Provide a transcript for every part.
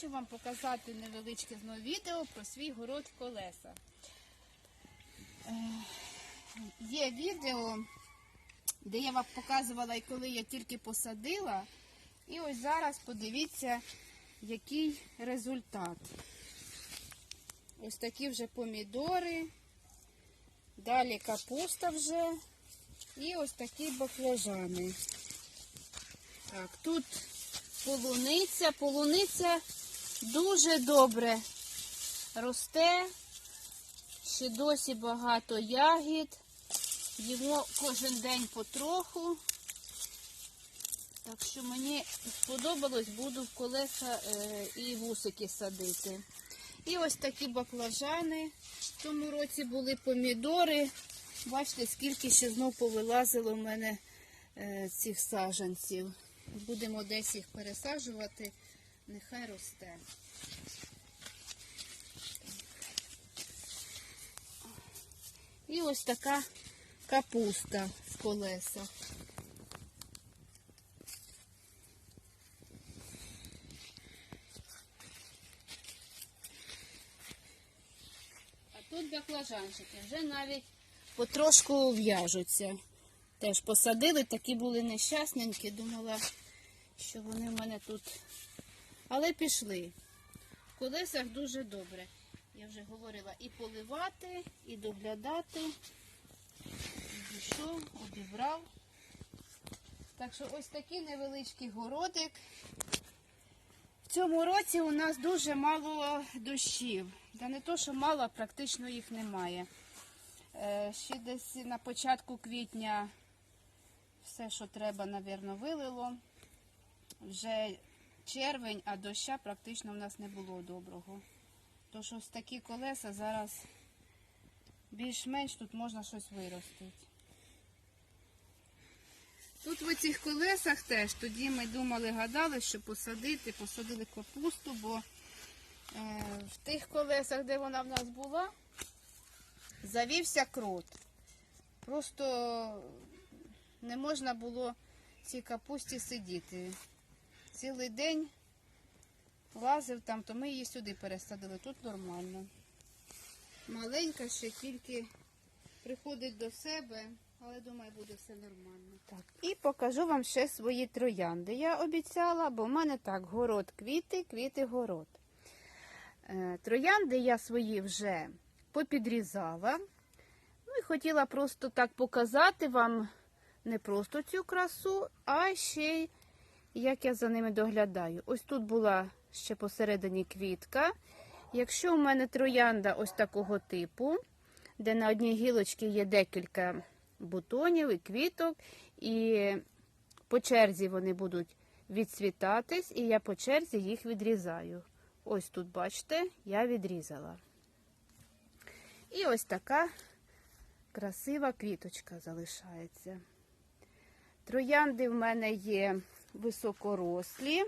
хочу вам показати невеличке знову відео про свій город колеса. Е, Є відео, де я вам показувала, і коли я тільки посадила. І ось зараз подивіться, який результат. Ось такі вже помідори, далі капуста вже і ось такі баклажани. Так, тут полуниця. Полуниця дуже добре росте. Ще досі багато ягід. Їмо кожен день потроху. Так що мені сподобалось, буду в колеса е, і вусики садити. І ось такі баклажани. В цьому році були помідори. Бачите, скільки ще знов повилазило в мене е, цих саджанців. Будемо десь їх пересаджувати, нехай росте. І ось така капуста в колесах. А тут баклажанчики вже навіть потрошку в'яжуться. Теж посадили, такі були нещасненькі, думала, що вони в мене тут. Але пішли. В колесах дуже добре. Я вже говорила і поливати, і доглядати. Пішов, обібрав. Так що ось такий невеличкий городик. В цьому році у нас дуже мало дощів. Та не то, що мало, практично їх немає. Е, Ще десь на початку квітня все, що треба, напевно, вилило. Вже червень, а доща практично в нас не було доброго. Тож ось такі колеса зараз більш-менш тут можна щось виростити. Тут в цих колесах теж тоді ми думали, гадали, що посадити, посадили капусту, бо е, в тих колесах, де вона в нас була, завівся крот. Просто не можна було цій капусті сидіти. Цілий день лазив там, то ми її сюди пересадили. Тут нормально. Маленька ще тільки приходить до себе, але думаю, буде все нормально. Так, і покажу вам ще свої троянди. Я обіцяла, бо в мене так, город квіти, квіти город. Е, Троянди я свої вже попідрізала. Ну і хотіла просто так показати вам не просто цю красу, а ще й як я за ними доглядаю. Ось тут була ще посередині квітка. Якщо у мене троянда ось такого типу, де на одній гілочці є декілька бутонів і квіток, і по черзі вони будуть відцвітатись, і я по черзі їх відрізаю. Ось тут, бачите, я відрізала. І ось така красива квіточка залишається. Троянди в мене є високорослі,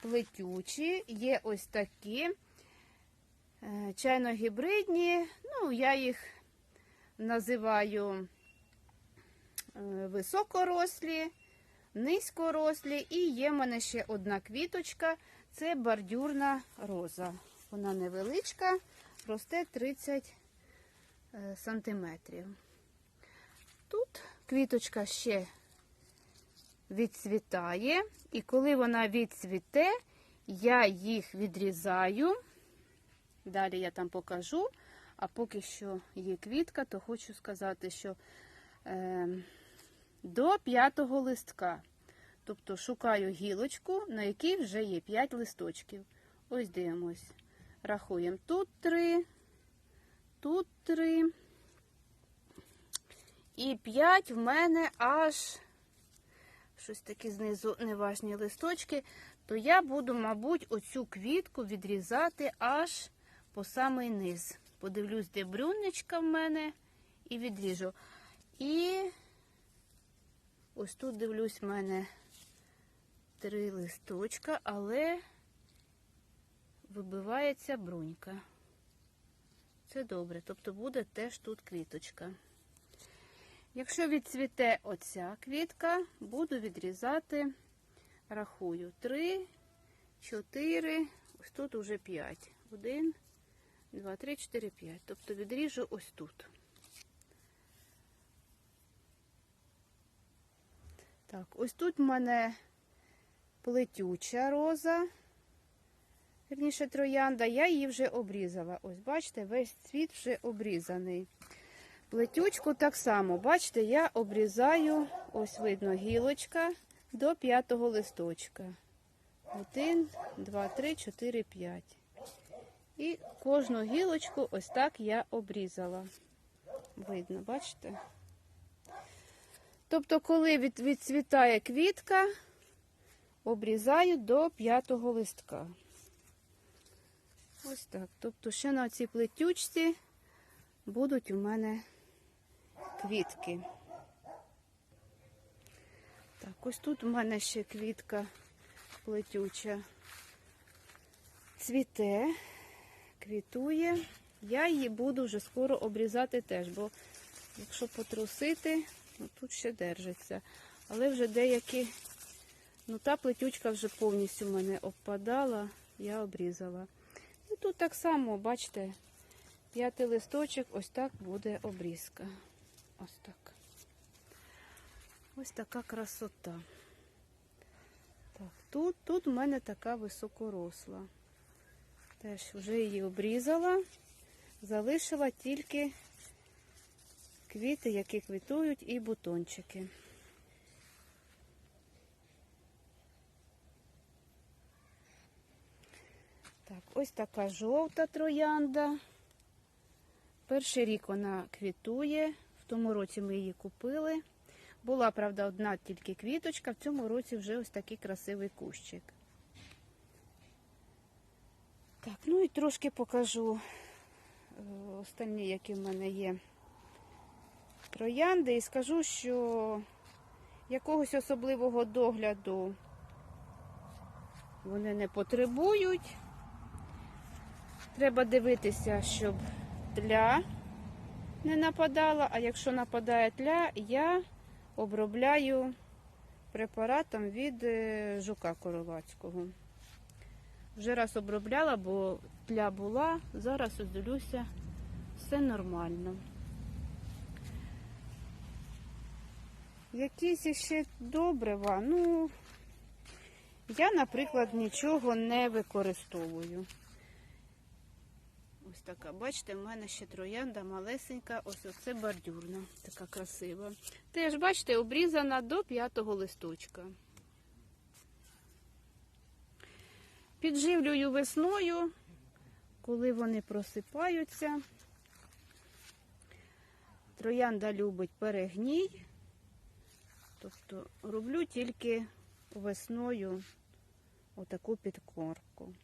плетючі, є ось такі е, чайно-гібридні. Ну, я їх називаю е, високорослі, низькорослі. І є в мене ще одна квіточка це бордюрна роза. Вона невеличка, росте 30 е, сантиметрів. Тут квіточка ще відцвітає, і коли вона відцвіте, я їх відрізаю. Далі я там покажу. А поки що є квітка, то хочу сказати, що е, до п'ятого листка. Тобто шукаю гілочку, на якій вже є 5 листочків. Ось дивимось. Рахуємо тут 3, тут 3. І 5 в мене аж щось такі знизу неважні листочки, то я буду, мабуть, оцю квітку відрізати аж по самий низ. Подивлюсь, де брюнничка в мене, і відріжу. І ось тут дивлюсь, в мене три листочка, але вибивається брунька. Це добре, тобто буде теж тут квіточка. Якщо відцвіте оця квітка, буду відрізати, рахую, 3, чотири, ось тут уже п'ять. Один, два, три, чотири, п'ять. Тобто відріжу ось тут. Так, ось тут в мене плетюча роза. Вірніше троянда, я її вже обрізала. Ось, бачите, весь цвіт вже обрізаний. Плетючку так само, бачите, я обрізаю, ось видно, гілочка до п'ятого листочка. Один, два, три, чотири, п'ять. І кожну гілочку ось так я обрізала. Видно, бачите? Тобто, коли від, відцвітає квітка, обрізаю до п'ятого листка. Ось так. Тобто, ще на цій плетючці будуть у мене квітки. Так, ось тут у мене ще квітка плетюча. Цвіте, квітує. Я її буду вже скоро обрізати теж, бо якщо потрусити, ну тут ще держиться. Але вже деякі, ну та плетючка вже повністю в мене обпадала, я обрізала. І тут так само, бачите, п'ятий листочок, ось так буде обрізка. Ось так. Ось така красота. Так, тут, тут у мене така високоросла. Теж вже її обрізала, залишила тільки квіти, які квітують, і бутончики. Так, ось така жовта троянда. Перший рік вона квітує. Тому році ми її купили. Була, правда, одна тільки квіточка, в цьому році вже ось такий красивий кущик. Так, ну і трошки покажу е, останні, які в мене є троянди, і скажу, що якогось особливого догляду вони не потребують. Треба дивитися, щоб тля не нападала, а якщо нападає тля, я обробляю препаратом від е, жука коровацького. Вже раз обробляла, бо тля була, зараз ось дивлюся, все нормально. Якісь ще добрива, ну, я, наприклад, нічого не використовую. Ось така, бачите, в мене ще троянда малесенька, ось оце бордюрна, така красива. Теж, бачите, обрізана до п'ятого листочка. Підживлюю весною, коли вони просипаються. Троянда любить перегній, тобто роблю тільки весною отаку підкорку.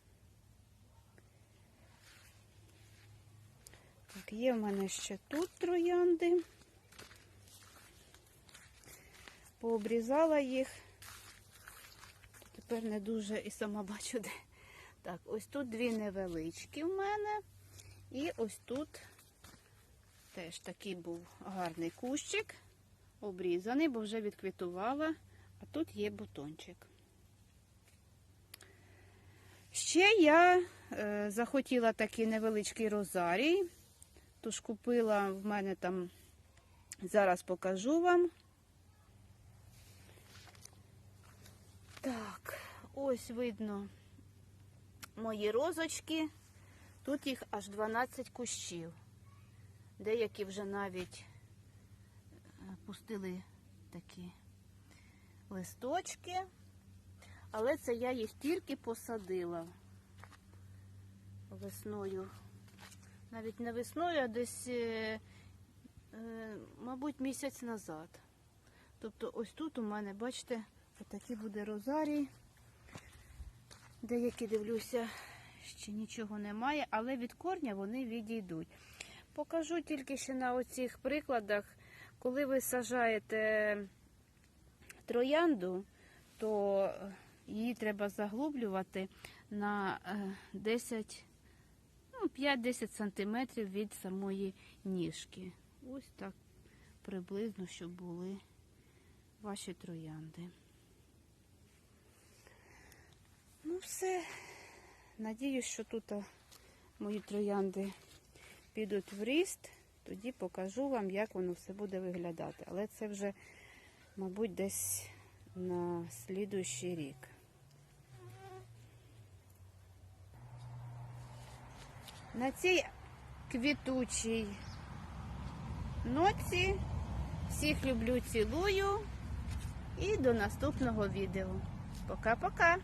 Так, є в мене ще тут троянди. Пообрізала їх. Тепер не дуже і сама бачу, де. Так, ось тут дві невеличкі в мене. І ось тут теж такий був гарний кущик, обрізаний, бо вже відквітувала, а тут є бутончик. Ще я е, захотіла такий невеличкий розарій. Тож купила в мене там, зараз покажу вам. Так, ось видно мої розочки. Тут їх аж 12 кущів. Деякі вже навіть е, пустили такі листочки, але це я їх тільки посадила весною навіть не весною, а десь, е, е, мабуть, місяць назад. Тобто ось тут у мене, бачите, отакий буде розарій. Деякі дивлюся, ще нічого немає, але від корня вони відійдуть. Покажу тільки ще на оцих прикладах, коли ви сажаєте троянду, то її треба заглублювати на 10 ну, 5-10 см від самої ніжки. Ось так приблизно, щоб були ваші троянди. Ну Ну, все. Надіюсь, що тут мої троянди підуть в ріст. Тоді покажу вам, як воно все буде виглядати. Але це вже, мабуть, десь на слідуючий рік. На цій квітучій ноці всіх люблю, цілую і до наступного відео. Пока-пока!